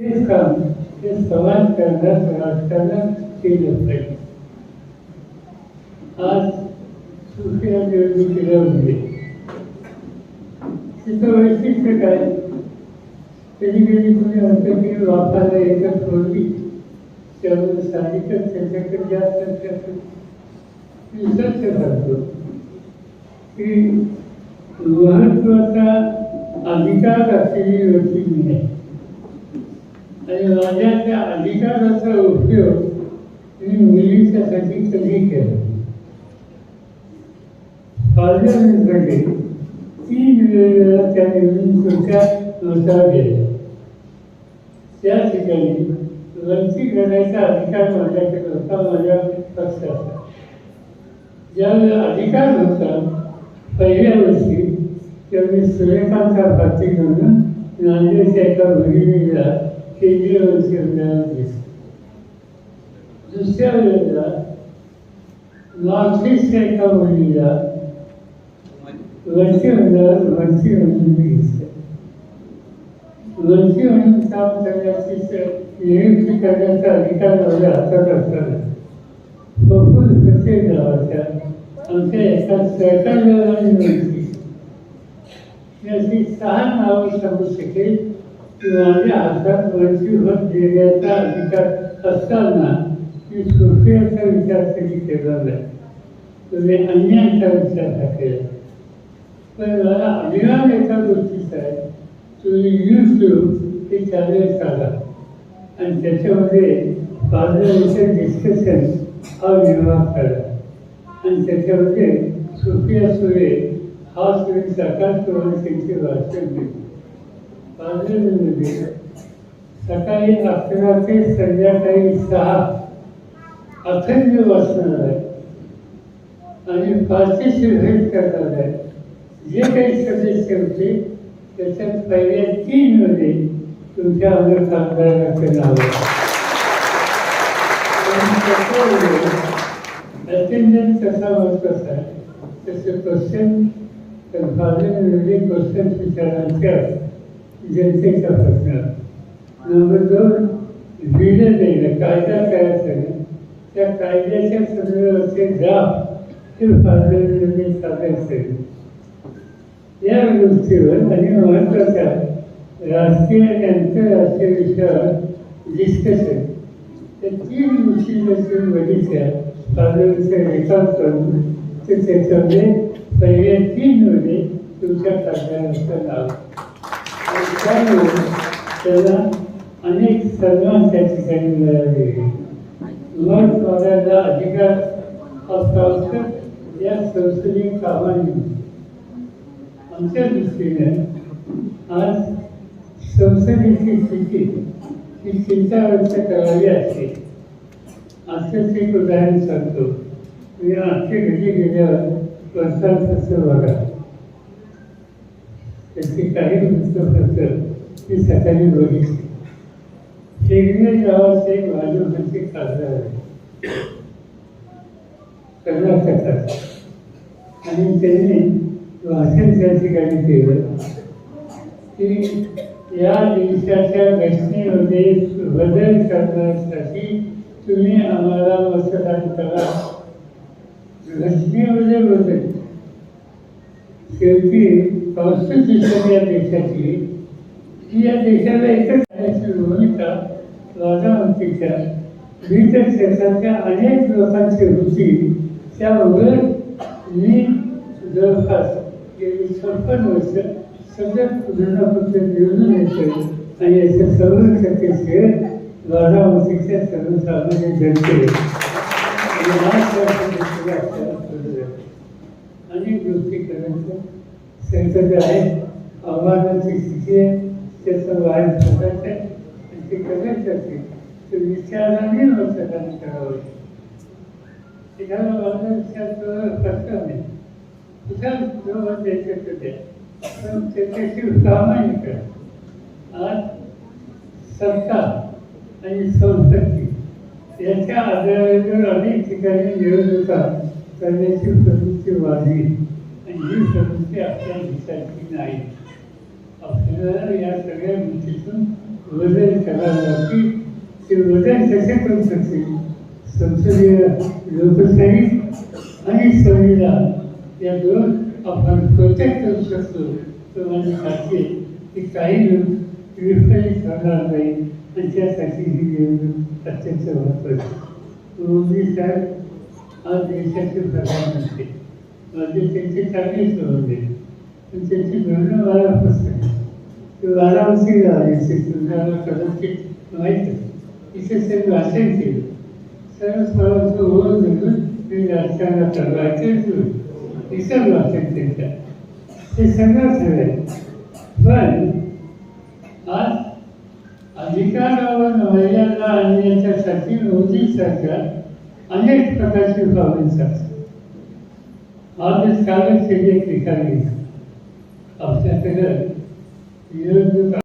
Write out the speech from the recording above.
तेच काम ते समाज करण्यास राजकारण केलं पाहिजे आज सुप्रिया निवडणुकीला म्हणजे तिचं वैशिष्ट्य काय? कधी कधी तुम्ही म्हणतो की वापायला एकच त्यामुळे साहजिकच त्याच्याकडे जास्त त्याचं करतो की महत्त्वाचा अधिकार असलेली व्यक्ती मी आहे. आणि राजाच्या अधिकाराचा उपयोग मी मुलीच्यासाठी कधी केला. पार्लमेंटमध्ये तीन वेळेला त्या निवडून निवडणुकीच्या नोंदा गेल्या त्या ठिकाणी वंचित करण्याचा अधिकार माझ्याकडे होता माझ्या पक्षाचा ज्यावेळेला अधिकार होता पहिल्या वर्षी त्यावेळी सूर्यकांतचा पाठी म्हणून नांदेडच्या एका भगिनीला केंद्रीय मंत्रिमंडळात दिसलं दुसऱ्या वेळेला नॉर्थ ईस्टच्या एका मुलीला मंत्रिमंडळात मंत्री म्हणून घेतलं मंत्री म्हणून काम करण्याची स- नियुक्ती करण्याचा अधिकार माझ्या हातात असताना प्रफुल्ल पटेल नावाच्या आमच्या एका सहकार्याला नियुक्ती मी अशी सहा नावं सांगू शकेल आणि माझ्या हातात मंत्रीपद देण्याचा अधिकार असताना मी सुफियाचा विचार कधी केला नाही तुम्ही अन्यायाचा विचार हा केला पण मला अभिमान एका गोष्टीचा आहे तुम्ही यूट्यूब हे चॅनल काढा आणि त्याच्यामध्ये पार्लमेंटचं डिस्कशन हा निर्माण करा आणि त्याच्यामध्ये सुफिया सुरे हा सुरे साकार करून त्यांची भाषण दिली पार्लमेंटमध्ये सकाळी अकरा ते संध्याकाळी सहा अखंड वाचणार आहे आणि पार्टिसिपेट करणार आहे जे काही सदस्य होते त्याच्यात पहिल्या तीन मध्ये तुमच्या अंगर कामगारांचं नाव अटेंडन्स कसा महत्त्वाचा आहे तसं क्वेश्चन तर पार्लमेंटमध्ये क्वेश्चन विचारांच्या जनतेचा प्रश्न. नंबर दोन बिलं देणं कायदा तयार करणं त्या कायद्याच्या संदर्भाचे ड्राफ्ट ते पार्लमेंटमध्ये सादर करणं या गोष्टीवर आणि महत्त्वाच्या राष्ट्रीय आणि आंतरराष्ट्रीय विषयावर डिस्कशन त्या तीन गोष्टी जर तुम्ही बघितल्या रेकॉर्ड करून तर त्याच्यामध्ये पहिल्या तीन तीनमध्ये तुमच्या कायद्याचं नाव त्याला अनेक सन्मान त्या ठिकाणी मिळाले मग मला अधिकार असता या संसदीय कामाने आमच्या दृष्टीने आज संसदेची स्थिती ही चिंता व्यक्त करावी असते असंच एक उदाहरण सांगतो. मी आमच्या घरी गेल्यावर वर्षांचं बघा. त्याचे काही वृत्तपत्र मी सकाळी बघितले शेगणे गावाचे एक भाजपचे खासदार आहे कर्नाटकात आणि त्यांनी भाषण त्या ठिकाणी केलं. की या देशाच्या घटनेमध्ये बदल करण्यासाठी तुम्ही आम्हाला मतदान करा. घटनेमध्ये बदल. शेवटी संस्कृत कॉन्स्टिट्यूशन या देशाची ही या देशाला एकच करण्याची भूमिका राजावंतीच्या विविध क्षेत्रातल्या अनेक लोकांची होती त्यामुळे मी जवळपास गेली छप्पन वर्ष सगळ्यात पूर्णपणे निवडून येतोय. आणि याचे सर्व टक्के राजावंतीच्या सर्वसामान्य जनते आणि महाराष्ट्राच्या अनेक गोष्टी करायचं आहे आव्हानाची स्थिती आहे त्याचं बाहेर पडायचं आहे. आणि ते करायचं असेल विचाराने मतदान करावं एखादा माझा विचार करता नाही. तुझ्या जेव्हा द्यायचं तर द्या पण त्याच्याशी कामही आज सरकार आणि संस्कृती याच्या आधारावर अनेक ठिकाणी निवडणुका करण्याची प्रवृत्ती वाढली. ही आपल्या देशाची नाही. आपल्याला या सगळ्या गोष्टीतून वजन करावं लागतील ते वजन कसे करू शकते? संसदीय लोकशाही आणि संविधान या दोन आपण प्रोटेक्ट करू शकतो. तर माझी खात्री की काही लोक नाही. आणि त्यासाठी ही निवडणूक अत्यंत महत्त्वाची मोदी साहेब आज देशाचे प्रधानमंत्री. माझे त्यांचे चांगले संबंध आहे पण त्यांची धोरणं मला पसंत ते वाराणसीला आले तुम्हाला कदाचित माहीत आहे. तिथे त्यांनी भाषण सर्व स्वरांचं ओळख धरून ते राजकारणात राहायचं इतर भाषण त्यांच्या. ते सगळं सगळं पण आज अधिकारावर महिलांना आणण्याच्यासाठी मोदी सरकार अनेक प्रकारची पावले चालतात आजच कालच त्याची एक ठिकाणी आपल्याकडं निवडणूक